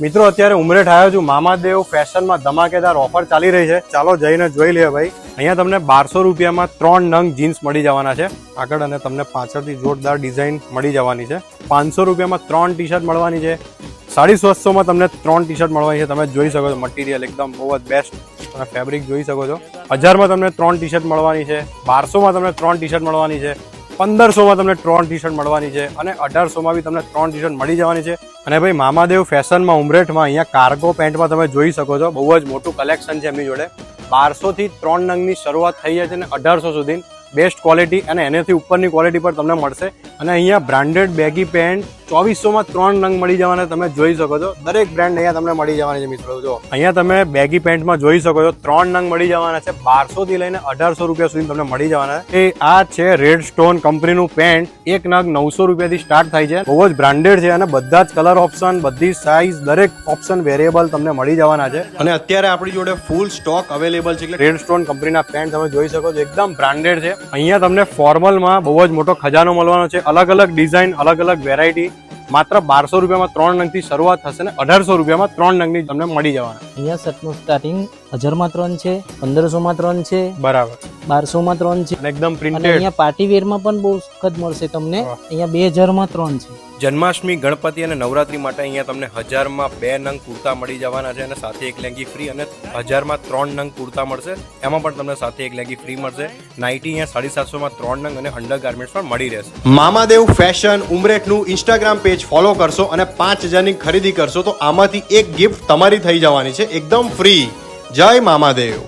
મિત્રો, અત્યારે ઉમરેઠ આવ્યો છું. મામાદેવ ફેશનમાં ધમાકેદાર ઓફર ચાલી રહી છે. ચાલો જઈને જોઈ લઈએ ભાઈ. અહીંયા તમને બારસો રૂપિયામાં ત્રણ નંગ જીન્સ મળી જવાના છે. આગળ અને તમને પાછળથી જોરદાર ડિઝાઇન મળી જવાની છે. પાંચસો રૂપિયામાં ત્રણ ટી શર્ટ મળવાની છે. સાડી છસોમાં તમને ત્રણ ટી શર્ટ મળવાની છે. તમે જોઈ શકો છો, મટીરિયલ એકદમ બહુ જ બેસ્ટ તમે ફેબ્રિક જોઈ શકો છો. હજારમાં તમને ત્રણ ટી શર્ટ મળવાની છે. બારસોમાં તમને ત્રણ ટી શર્ટ મળવાની છે. પંદરસોમાં તમને ત્રણ ટી શર્ટ મળવાની છે અને અઢારસોમાં બી તમને ત્રણ ટી શર્ટ મળી જવાની છે. અને ભાઈ મામાદેવ ફેશનમાં, ઉમરેઠમાં અહીંયા કાર્ગો પેન્ટમાં તમે જોઈ શકો છો. બહુ જ મોટું કલેક્શન છે એમની જોડે. બારસોથી ત્રણ નંગની શરૂઆત થઈ જાય છે અને અઢારસો સુધી બેસ્ટ ક્વોલિટી અને એનાથી ઉપરની ક્વોલિટી પર તમને મળશે. અને અહીંયા બ્રાન્ડેડ બેગી પેન્ટ ચોવીસોમાં ત્રણ રંગ મળી જવાના તમે જોઈ શકો છો. દરેક બ્રાન્ડ અહીંયા તમને મળી જવાની છે મિત્રો, જો. અહીંયા તમે બેગી પેન્ટમાં જોઈ શકો છો, ત્રણ રંગ મળી જવાના છે. બારસો થી લઈને અઢારસો રૂપિયા સુધી તમને મળી જવાના છે. એ આ છે રેડ સ્ટોન કંપનીનું પેન્ટ એક નગ નવસો રૂપિયાથી સ્ટાર્ટ થાય છે. બહુ જ બ્રાન્ડેડ છે અને બધા જ કલર ઓપ્શન બધી સાઇઝ દરેક ઓપ્શન વેરિયેબલ તમને મળી જવાના છે. અને અત્યારે આપણી જોડે ફૂલ સ્ટોક અવેલેબલ છે. એટલે રેડ સ્ટોન કંપનીના પેન્ટ તમે જોઈ શકો છો. એકદમ બ્રાન્ડેડ છે. અહીંયા તમને ફોર્મલમાં બહુ જ મોટો ખજાનો મળવાનો છે. અલગ અલગ ડિઝાઇન અલગ અલગ વેરાયટી. માત્ર બારસો રૂપિયામાં ત્રણ નંગથી શરૂઆત થશે ને અઢારસો રૂપિયામાં ત્રણ નંગની તમને મળી જવાના. અહીંયા શર્ટનું સ્ટાર્ટિંગ હજારમાં ત્રણ છે પંદરસોમાં ત્રણ છે. બરાબર. બારસોમાં ત્રણ છે. એકદમ પ્રિન્ટેડ અહીંયા પાર્ટી વેરમાં પણ બહુ સખત મળશે તમને. અહીંયા બે હજારમાં ત્રણ છે. જન્માષ્ટમી ગણપતિ અને નવરાત્રી માટે અહીંયા તમને હજારમાં બે નંગ કુર્તા મળી જવાના છે અને સાથે એક લેંગી ફ્રી અને હજારમાં ત્રણ નંગ કુર્તા મળશે. એમાં પણ તમને સાથે એક લેંગી ફ્રી મળશે. નાઇટી અહીંયા સાડી સાતસોમાં ત્રણ નંગ અને અંડર ગાર્મેન્ટ્સ પણ મળી રહેશે. મામાદેવ ફેશન ઉમરેઠનું ઇન્સ્ટાગ્રામ પેજ ફોલો કરશો અને પાંચ હજારની ખરીદી કરશો તો આમાંથી એક ગિફ્ટ તમારી થઈ જવાની છે. એકદમ ફ્રી જય મામાદેવ.